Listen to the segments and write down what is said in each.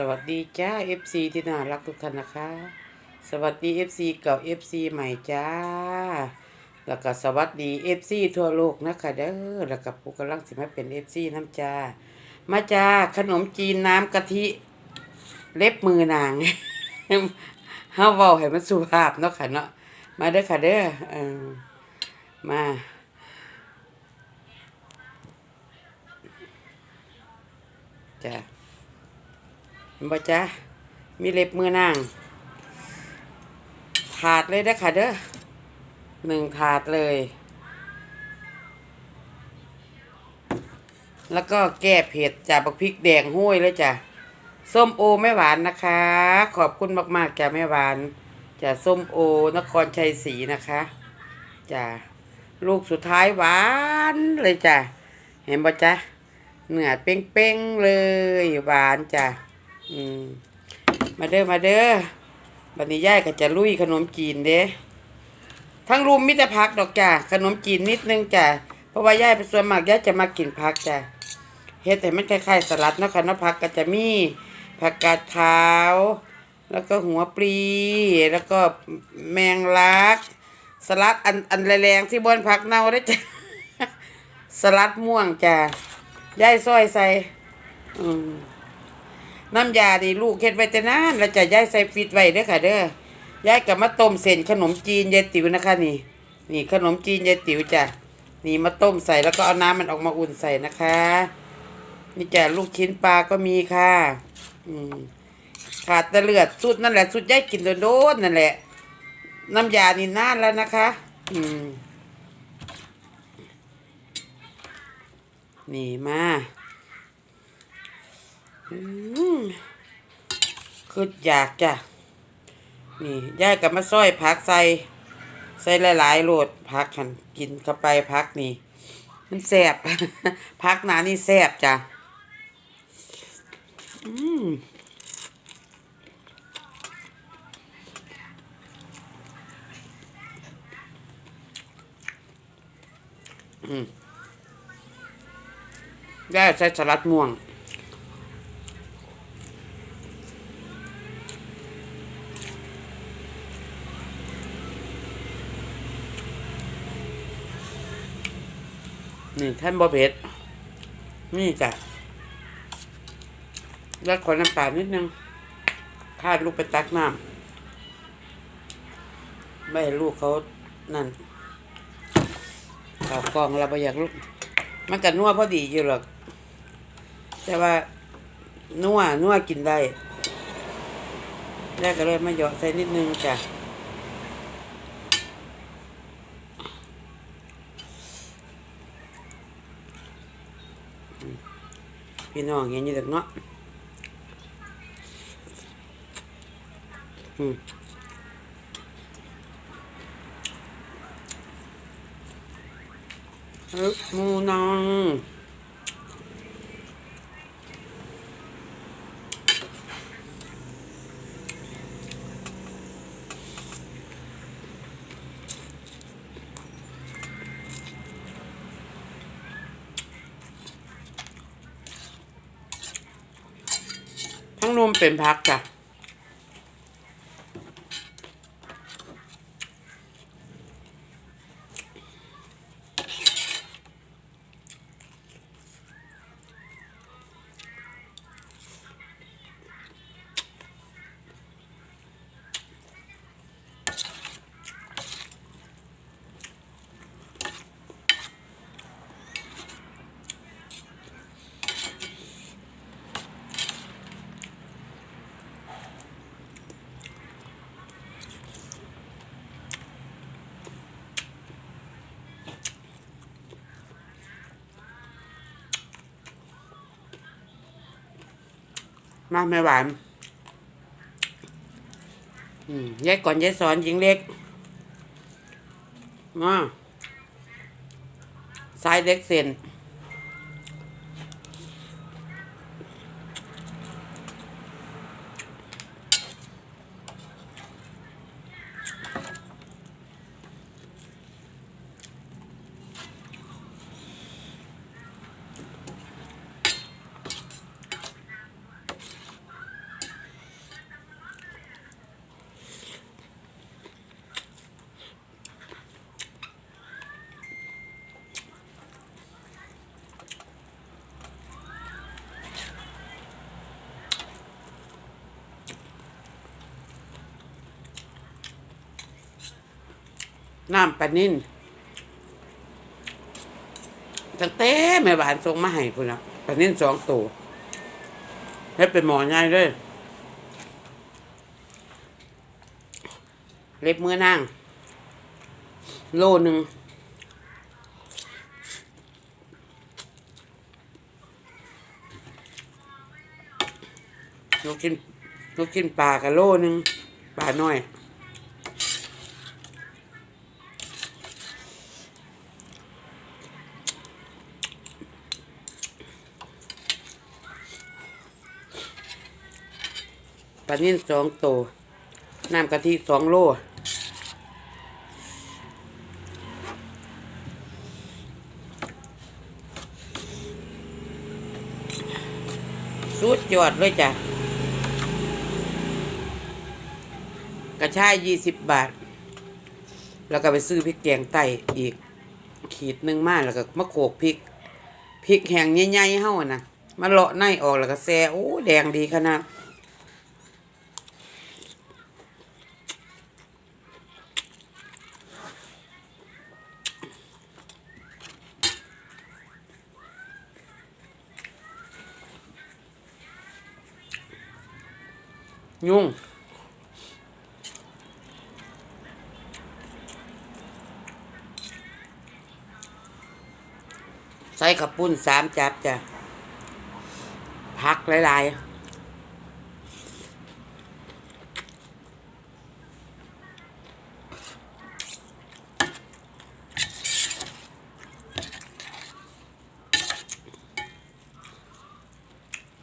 สวัสดีจ้า FC ที่น่ารักทุกท่านนะคะ สวัสดี FC เก่า FC ใหม่จ้า แล้วก็สวัสดี FC ทั่วโลกนะคะเด้อแล้วก็ผู้กำลังสิมาเป็น FC น้ำจ้ามาจ้าขนมจีนน้ำกะทิเล็บมือนางเฮาเว้าให้มันสุภาพเนาะค่ะเนาะมาเด้อค่ะเด้อเออมาจ้า บ่จ๊ะมีเล็บมือนาง ถาดเลยเด้อค่ะเด้อหนึ่งถาดเลย แล้วก็แก้เผ็ดจากบักพริกแดงห้วยเลยจ้ะส้มโอแม่หวานนะคะ ขอบคุณมากๆจ้ะแม่หวานจ้ะส้มโอนครชัยศรีนะคะจ้ะลูกสุดท้ายหวานเลยจ้ะเห็นบ่จ๊ะเนื้อเป้งๆเลยหวานจ้ะ อืมมาเด้อมาเด้อบัดนี้ยายก็จะลุยขนมจีนเด้ทั้งรุมมิตรพักดอกจ้ะขนมจีนนิดนึงจ้ะเพราะว่ายายเป็นส่วนมากยายจะมากินผักจ้ะเฮ็ดแต่มันคล้ายๆสลัดเนาะค่ะเนาะผักก็จะมีผักกาดขาว แล้วก็หัวปลีแล้วก็แมงลัก สลัดอันอันแรงๆที่บนผักเน่าได้จ้ะสลัดม่วงจ้ะยายซอยใส่อืม น้ำยาดีลูกเฮ็ดไว้แต่นานแล้วจะย้ายใส่ฟิตไว้เด้อค่ะ เด้อยายกับมาต้มเส้นขนมจีนยายติ๋วนะคะนี่ นี่ขนมจีนยายติ๋วจ้ะนี่มาต้มใส่แล้วก็เอาน้ำมันออกมาอุ่นใส่นะคะ นี่จ้ะลูกชิ้นปลาก็มีค่ะ อืมขาดแต่เลือดสุดนั่นแหละสุดยายกินโดนๆนั่นแหละ น้ำยานี่นานแล้วนะคะ อืมนี่มาอืม คืออยากจ้ะ นี่ยายกับมาซ้อยผักใส่ ใส่หลายๆโหลดผักหันกินเข้าไปผักนี่ มันแสบผักหนานี่แสบจ้ะ อืมอืมได้ใส่สลัดม่วง นี่ท่านบอเผ็ดนี่จ้ะแล้วขอน้ำเปลานิดนึงพาดลูกไปตักน้ำไม่ให้ลูกเขานั่นข่าวกองเราไปอยากลูก มันกันนัวพอดีอยู่หรอก แต่ว่านัวนัวกินได้แรกก็เลยมาเหยาะใส่นิดนึงจ้ะ พี่น้องเห็นอยู่เด็กเนาะอืมเอ้ยหมูนอง นมเป็นพักจ้ะ มาแม่หวานยายก่อนยายสอนหญิงเล็กมาสายเล็กเส้น น้ำปลานิ่นตั้งแต่แม่บ้านส่งมาให้พุ่นะปลานิ่นสองตัวให้เป็นหมอง่ายเลยเล็บมือนางโลหนึ่งลูกกินลูกกินปลากับโลหนึ่งปลาน้อย ปลานิ่นสองโตวน้ำกะทิสองโลสุดยอดเลยจ้ะ กระชายยี่สิบบาท แล้วก็ไปซื้อพริกแกงไต้อีก ขีดหนึ่งมาแล้วก็มะโขกพริก พริกแห้งใหญ่ๆเฮาอะนะมาเลาะในออกแล้วก็แซ่โอ้ แดงดีขนาด ยุ่ง ใส่ขับปุ้นสามจับจ้ะพักหลายๆ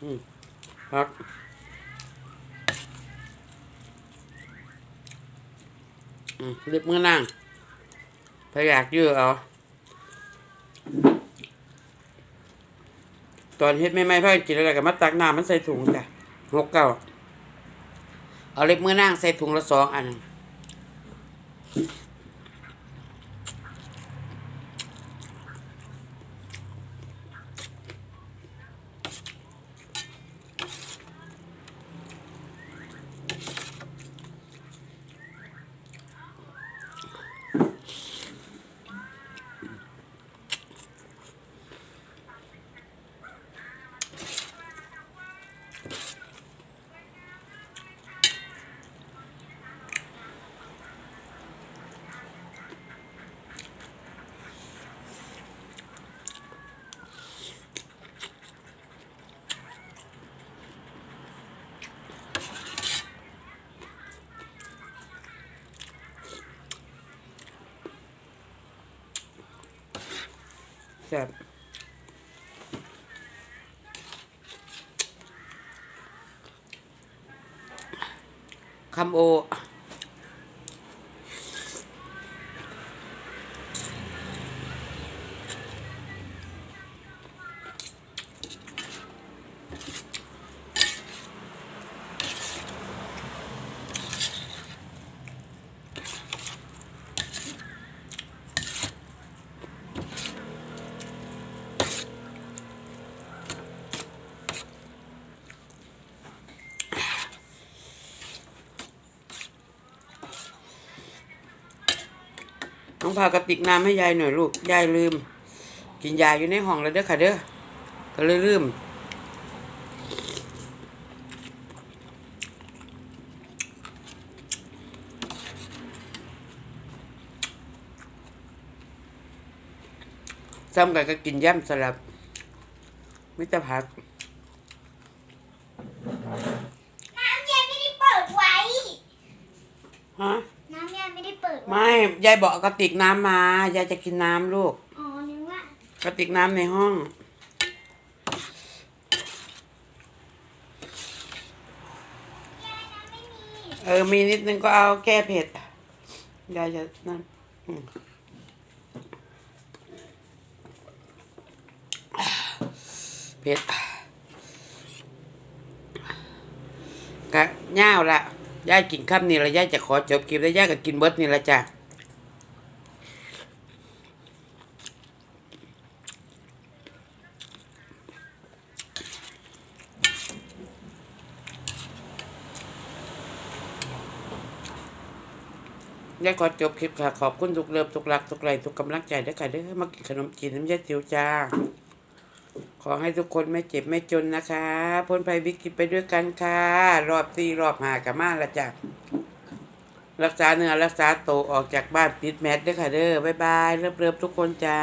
อืมพั กอืมรีบมือนั่งพยากยื้อเอาตอนเฮ็ดไม่ไม่พ่อกินอะไรกับมาตักน้ำมันใส่ถุงจ้ะหกเก้าเอาเล็บมือนั่งใส่ถุงละสองอัน ซ่บคำโอ น้องพากระติกน้ำให้ยายหน่อยลูก ยายลืม กินยาอยู่ในห้องแล้วเด้อค่ะเด้อก็เลยลืมซ้ำกันก็กินย่ำสลับไม่จะพัก น้ำเย็นไม่ได้เปิดไว้ ฮะ น้ำเย็นไม่ได้เปิดไว้ ไม่ ยายบอกเอากระติกน้ำมายายจะกินน้ำลูก อ๋อนึกว่ากระติกน้ำในห้อง ไม่มีเออ มีนิดนึงก็เอาแก้เผ็ด ยายจะนั่นอืมเผ็ดกะย่าวละยายกินข้ามนี่ละยายจะขอจบคลิปแล้วยายก็กินเบิดนี่ละจ้ะ ขอจบคลิปค่ะ ขอบคุณทุกเลิฟทุกรักทุกไลทุกกำลังใจด้วยค่ะเด้อมากินขนมจีนน้ำยาติวจ้า ขอให้ทุกคนไม่เจ็บไม่จนนะคะพ้นภัยวิกฤตไปด้วยกันค่ะ รอบสี่รอบหากับมาละจ้ะรักษาเนื้อรักษาโตออกจากบ้านปิดแมสด้วยค่ะเด้อบ๊ายบายเริ่มๆทุกคนจ้า